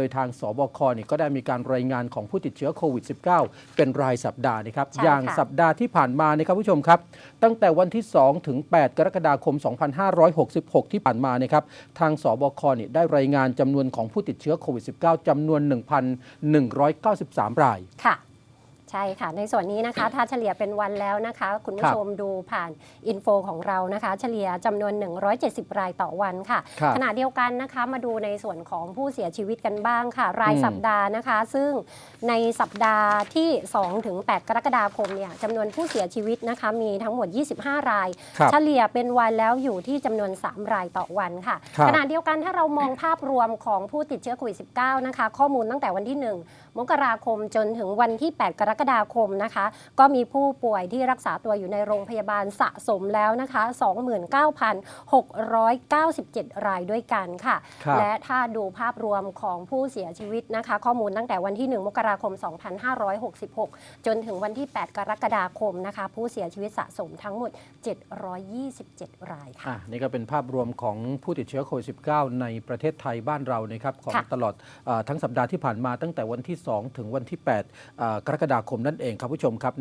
ดยทางสบคเนี่ยก็ได้มีการรายงานของผู้ติดเชื้อโควิด -19 เป็นรายสัปดาห์นะครับใช่อย่างค่ะสัปดาห์ที่ผ่านมานะครับผู้ชมครับ ตั้งแต่วันที่ 2 ถึง 8 กรกฎาคม 2566 ที่ผ่านมานะครับ ทางสบคเนี่ยได้รายงานจำนวนของผู้ติดเชื้อโควิด -19 จำนวน 1,193 รายค่ะ ใช่ค่ะ ในส่วนนี้นะคะถ้าเฉลี่ยเป็นวันแล้วนะคะ คุณคผู้รับชมดูผ่านอินโฟของเรานะคะ เฉลี่ยจำนวน 170 รายต่อวันค่ะครับขณะเดียวกันนะคะมาดูในส่วนของผู้เสียชีวิตกันบ้างค่ะ รายอืมสัปดาห์นะคะ ซึ่งในสัปดาห์ที่2ถึง8กรกฎาคมเนี่ยจำนวนผู้เสียชีวิตนะคะ มีทั้งหมด 25 รายครับเฉลี่ยเป็นวันแล้วอยู่ที่จำนวน 3 รายต่อวันค่ะครับขณะเดียวกันถ้าเรามองภาพรวมของผู้ติดเชื้อโควิด -19 นะคะ ข้อมูลตั้งแต่วันที่ 1 มกราคมจนถึงวันที่ 8 กรกฎาคมนะคะ ก็มีผู้ป่วยที่รักษาตัวอยู่ในโรงพยาบาลสะสมแล้วนะคะ 29,697 รายด้วยกันค่ะครับและถ้าดูภาพรวมของผู้เสียชีวิตนะคะ ข้อมูลตั้งแต่วันที่ 1 มกราคม 2566 จนถึงวันที่ 8 กรกฎาคมนะคะ ผู้เสียชีวิตสะสมทั้งหมด 727 รายค่ะอะนี่ก็เป็นภาพรวมของผู้ติดเชื้อโควิด -19 ในประเทศไทยบ้านเรานะครับของค่ะตลอดเออทั้งสัปดาห์ที่ผ่านมาตั้งแต่วันที่ 2 ถึงวันที่8 8อ่ากรกฎาคมนั่นเองครับผู้ชมครับ